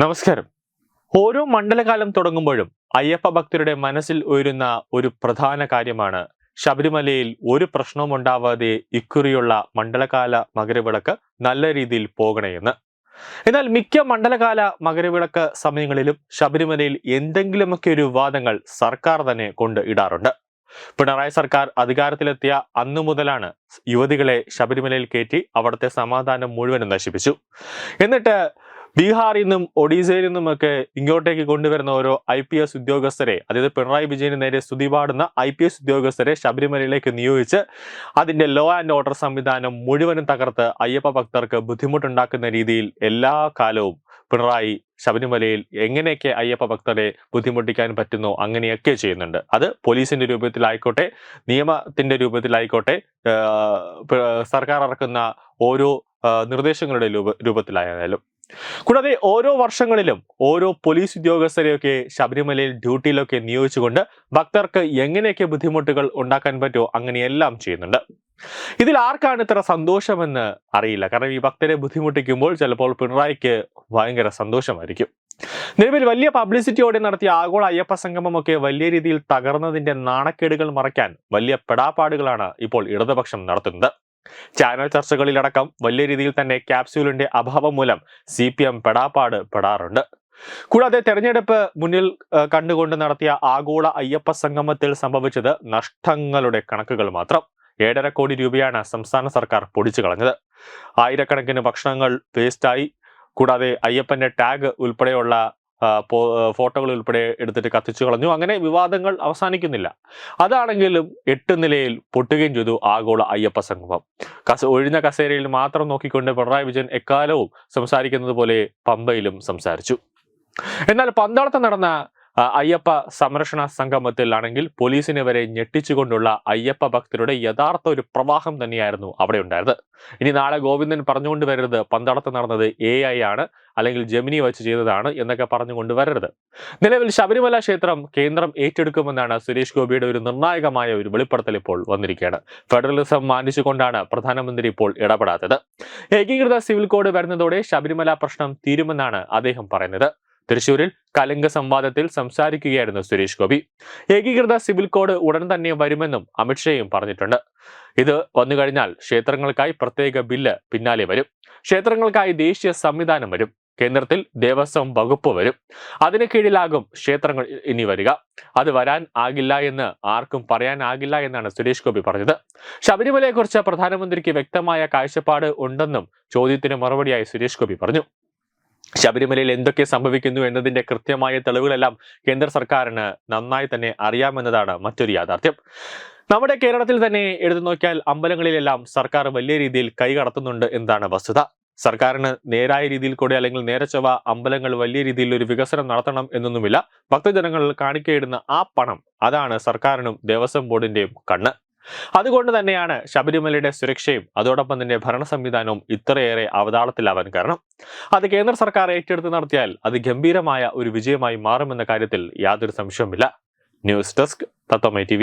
നമസ്കാരം. ഓരോ മണ്ഡലകാലം തുടങ്ങുമ്പോഴും അയ്യപ്പ ഭക്തരുടെ മനസ്സിൽ ഉയരുന്ന ഒരു പ്രധാന കാര്യമാണ് ശബരിമലയിൽ ഒരു പ്രശ്നവും ഉണ്ടാവാതെ ഇക്കുറിയുള്ള മണ്ഡലകാല മകരവിളക്ക് നല്ല രീതിയിൽ പോകണേയെന്ന് എന്നാൽ മിക്ക മണ്ഡലകാല മകരവിളക്ക് സമയങ്ങളിലും ശബരിമലയിൽ എന്തെങ്കിലുമൊക്കെ ഒരു വിവാദങ്ങൾ സർക്കാർ തന്നെ കൊണ്ട് ഇടാറുണ്ട്. പിണറായി സർക്കാർ അധികാരത്തിലെത്തിയ അന്നു മുതലാണ് യുവതികളെ ശബരിമലയിൽ കയറ്റി അവിടുത്തെ സമാധാനം മുഴുവനും നശിപ്പിച്ചു. എന്നിട്ട് ബീഹാറിൽ നിന്നും ഒഡീസയിൽ നിന്നുമൊക്കെ ഇങ്ങോട്ടേക്ക് കൊണ്ടുവരുന്ന ഓരോ ഐ പി എസ് ഉദ്യോഗസ്ഥരെ അതായത് പിണറായി വിജയന് നേരെ സ്തുതി പാടുന്ന ഐ പി എസ് ഉദ്യോഗസ്ഥരെ ശബരിമലയിലേക്ക് നിയോഗിച്ച് അതിന്റെ ലോ ആൻഡ് ഓർഡർ സംവിധാനം മുഴുവനും തകർത്ത് അയ്യപ്പ ഭക്തർക്ക് ബുദ്ധിമുട്ടുണ്ടാക്കുന്ന രീതിയിൽ എല്ലാ കാലവും പിണറായി ശബരിമലയിൽ എങ്ങനെയൊക്കെ അയ്യപ്പ ഭക്തരെ ബുദ്ധിമുട്ടിക്കാൻ പറ്റുന്നോ അങ്ങനെയൊക്കെ ചെയ്യുന്നുണ്ട്. അത് പോലീസിന്റെ രൂപത്തിലായിക്കോട്ടെ നിയമത്തിന്റെ രൂപത്തിലായിക്കോട്ടെ സർക്കാർ ഇറക്കുന്ന ഓരോ നിർദ്ദേശങ്ങളുടെ രൂപ രൂപത്തിലായാലും. കൂടാതെ ഓരോ വർഷങ്ങളിലും ഓരോ പോലീസ് ഉദ്യോഗസ്ഥരെയൊക്കെ ശബരിമലയിൽ ഡ്യൂട്ടിയിലൊക്കെ നിയോഗിച്ചുകൊണ്ട് ഭക്തർക്ക് എങ്ങനെയൊക്കെ ബുദ്ധിമുട്ടുകൾ ഉണ്ടാക്കാൻ പറ്റുമോ അങ്ങനെയെല്ലാം ചെയ്യുന്നുണ്ട്. ഇതിൽ ആർക്കാണ് ഇത്ര സന്തോഷമെന്ന് അറിയില്ല. കാരണം ഈ ഭക്തരെ ബുദ്ധിമുട്ടിക്കുമ്പോൾ ചിലപ്പോൾ പിണറായിക്ക് ഭയങ്കര സന്തോഷമായിരിക്കും. നിലവിൽ വലിയ പബ്ലിസിറ്റിയോടെ നടത്തിയ ആഗോള അയ്യപ്പ സംഗമമൊക്കെ വലിയ രീതിയിൽ തകർന്നതിന്റെ നാണക്കേടുകൾ മറയ്ക്കാൻ വലിയ പെടാപ്പാടുകളാണ് ഇപ്പോൾ ഇടതുപക്ഷം നടത്തുന്നത്. ചാനൽ ചർച്ചകളിലടക്കം വലിയ രീതിയിൽ തന്നെ ക്യാപ്സ്യൂളിന്റെ അഭാവം മൂലം സി പി എം പെടാപ്പാട് പെടാറുണ്ട്. കൂടാതെ തെരഞ്ഞെടുപ്പ് മുന്നിൽ കണ്ടുകൊണ്ട് നടത്തിയ ആഗോള അയ്യപ്പ സംഗമത്തിൽ സംഭവിച്ചത് നഷ്ടങ്ങളുടെ കണക്കുകൾ മാത്രം. ഏഴര കോടി രൂപയാണ് സംസ്ഥാന സർക്കാർ പൊടിച്ചു കളഞ്ഞത്. ആയിരക്കണക്കിന് ഭക്ഷണങ്ങൾ വേസ്റ്റായി. കൂടാതെ അയ്യപ്പന്റെ ടാഗ് ഉൾപ്പെടെയുള്ള ഫോട്ടോകൾ ഉൾപ്പെടെ എടുത്തിട്ട് കത്തിച്ചു കളഞ്ഞു. അങ്ങനെ വിവാദങ്ങൾ അവസാനിക്കുന്നില്ല. അതാണെങ്കിലും എട്ട് നിലയിൽ പൊട്ടുകയും ചെയ്തു ആഗോള അയ്യപ്പ സംഗമം. കസ ഒഴിഞ്ഞ കസേരയിൽ മാത്രം നോക്കിക്കൊണ്ട് പിണറായി വിജയൻ എക്കാലവും സംസാരിക്കുന്നത് പോലെ പമ്പയിലും സംസാരിച്ചു. എന്നാൽ പന്തളത്ത് നടന്ന അയ്യപ്പ സംരക്ഷണ സംഗമത്തിലാണെങ്കിൽ പോലീസിനെ വരെ ഞെട്ടിച്ചുകൊണ്ടുള്ള അയ്യപ്പ ഭക്തരുടെ യഥാർത്ഥ ഒരു പ്രവാഹം തന്നെയായിരുന്നു അവിടെ ഉണ്ടായത് ഇനി നാളെ ഗോവിന്ദൻ പറഞ്ഞുകൊണ്ട് വരരുത്. പന്തളത്ത് നടന്നത് എ ഐ ആണ്. അല്ലെങ്കിൽ ജമിനി വച്ച് ചെയ്തതാണ് എന്നൊക്കെ പറഞ്ഞുകൊണ്ട് വരരുത്. നിലവിൽ ശബരിമല ക്ഷേത്രം കേന്ദ്രം ഏറ്റെടുക്കുമെന്നാണ് സുരേഷ് ഗോപിയുടെ ഒരു നിർണായകമായ ഒരു വെളിപ്പെടുത്തൽ ഇപ്പോൾ വന്നിരിക്കുകയാണ്. ഫെഡറലിസം മാനിച്ചുകൊണ്ടാണ് പ്രധാനമന്ത്രി ഇപ്പോൾ ഇടപെടാത്തത്. ഏകീകൃത സിവിൽ കോഡ് വരുന്നതോടെ ശബരിമല പ്രശ്നം തീരുമെന്നാണ് അദ്ദേഹം പറയുന്നത്. തൃശൂരിൽ കലിംഗ സംവാദത്തിൽ സംസാരിക്കുകയായിരുന്നു സുരേഷ് ഗോപി. ഏകീകൃത സിവിൽ കോഡ് ഉടൻ തന്നെ വരുമെന്നും അമിത്ഷായും പറഞ്ഞിട്ടുണ്ട്. ഇത് വന്നു കഴിഞ്ഞാൽ ക്ഷേത്രങ്ങൾക്കായി പ്രത്യേക ബില്ല് പിന്നാലെ വരും. ക്ഷേത്രങ്ങൾക്കായി ദേശീയ സംവിധാനം വരും. കേന്ദ്രത്തിൽ ദേവസ്വം വകുപ്പ് വരും. അതിന് കീഴിലാകും ക്ഷേത്രങ്ങൾ ഇനി വരിക. അത് വരാൻ ആകില്ല എന്ന് ആർക്കും പറയാനാകില്ല എന്നാണ് സുരേഷ് ഗോപി പറഞ്ഞത്. ശബരിമലയെക്കുറിച്ച് പ്രധാനമന്ത്രിക്ക് വ്യക്തമായ കാഴ്ചപ്പാട് ഉണ്ടെന്നും ചോദ്യത്തിന് മറുപടിയായി സുരേഷ് ഗോപി പറഞ്ഞു. ശബരിമലയിൽ എന്തൊക്കെ സംഭവിക്കുന്നു എന്നതിന്റെ കൃത്യമായ തെളിവുകളെല്ലാം കേന്ദ്ര സർക്കാരിന് നന്നായി തന്നെ അറിയാമെന്നതാണ് മറ്റൊരു യാഥാർത്ഥ്യം. നമ്മുടെ കേരളത്തിൽ തന്നെ എടുത്തു നോക്കിയാൽ അമ്പലങ്ങളിലെല്ലാം സർക്കാർ വലിയ രീതിയിൽ കൈ കടത്തുന്നുണ്ട് എന്നതാണ് വസ്തുത. സർക്കാരിന് നേരായ രീതിയിൽ കൂടെ അല്ലെങ്കിൽ നേരെ ചൊവ്വ അമ്പലങ്ങൾ വലിയ രീതിയിൽ ഒരു വികസനം നടത്തണം എന്നൊന്നുമില്ല. ഭക്തജനങ്ങൾ കാണിക്കയിടുന്ന ആ പണം അതാണ് സർക്കാരിനും ദേവസ്വം ബോർഡിന്റെയും കണ്ണ്. അതുകൊണ്ട് തന്നെയാണ് ശബരിമലയുടെ സുരക്ഷയും അതോടൊപ്പം തന്നെ ഭരണ സംവിധാനവും ഇത്രയേറെ അവതാളത്തിലാവാൻ കാരണം. അത് കേന്ദ്ര സർക്കാർ ഏറ്റെടുത്ത് നടത്തിയാൽ അത് ഗംഭീരമായ ഒരു വിജയമായി മാറുമെന്ന കാര്യത്തിൽ യാതൊരു സംശയവുമില്ല. ന്യൂസ് ഡെസ്ക് തത്വമൈ ടി